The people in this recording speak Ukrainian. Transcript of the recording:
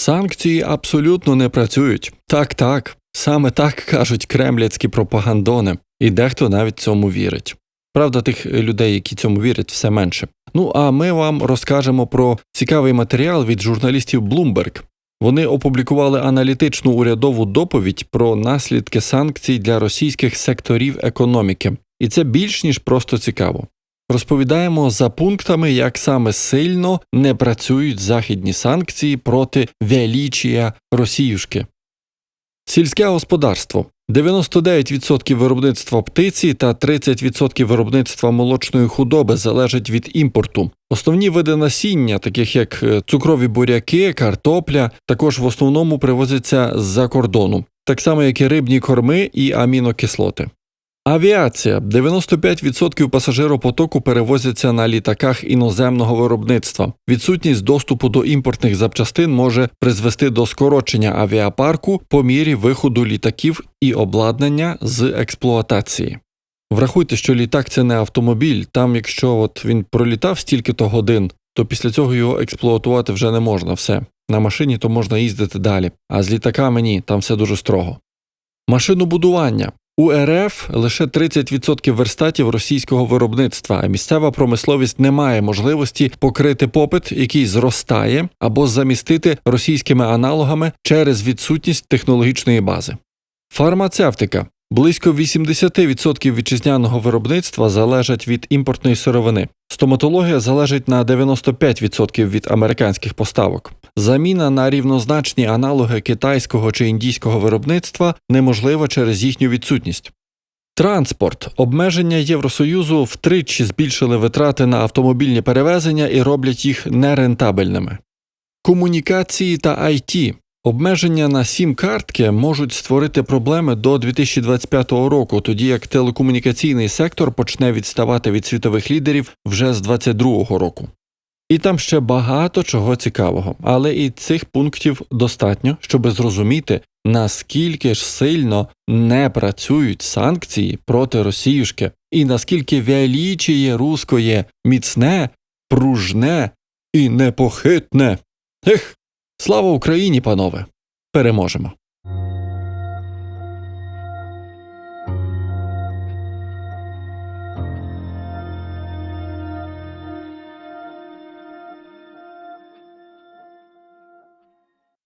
Санкції абсолютно не працюють. Так, так, саме так кажуть кремлівські пропагандони, і дехто навіть цьому вірить. Правда, тих людей, які цьому вірять, все менше. Ну а ми вам розкажемо про цікавий матеріал від журналістів Bloomberg. Вони опублікували аналітичну урядову доповідь про наслідки санкцій для російських секторів економіки, і це більш ніж просто цікаво. Розповідаємо за пунктами, як саме сильно не працюють західні санкції проти величія Росіюшки. Сільське господарство 99% виробництва птиці та 30% виробництва молочної худоби залежать від імпорту. Основні види насіння, таких як е, цукрові буряки, картопля, також в основному привозяться з-за кордону, так само як і рибні корми і амінокислоти. Авіація 95% пасажиропотоку перевозяться на літаках іноземного виробництва. Відсутність доступу до імпортних запчастин може призвести до скорочення авіапарку по мірі виходу літаків і обладнання з експлуатації. Врахуйте, що літак це не автомобіль. Там, якщо от він пролітав стільки-то годин, то після цього його експлуатувати вже не можна все. На машині то можна їздити далі, а з літаками ні, там все дуже строго. Машинобудування. У РФ лише 30% верстатів російського виробництва, а місцева промисловість не має можливості покрити попит, який зростає, або замістити російськими аналогами через відсутність технологічної бази. Фармацевтика. Близько 80% вітчизняного виробництва залежать від імпортної сировини. Стоматологія залежить на 95% від американських поставок. Заміна на рівнозначні аналоги китайського чи індійського виробництва неможлива через їхню відсутність. Транспорт обмеження Євросоюзу втричі збільшили витрати на автомобільні перевезення і роблять їх нерентабельними. Комунікації та IT. Обмеження на сім картки можуть створити проблеми до 2025 року, тоді як телекомунікаційний сектор почне відставати від світових лідерів вже з 2022 року. І там ще багато чого цікавого, але і цих пунктів достатньо, щоб зрозуміти, наскільки ж сильно не працюють санкції проти Росіюшки, і наскільки величіє рускоє міцне, пружне і непохитне. Ех, слава Україні, панове! Переможемо!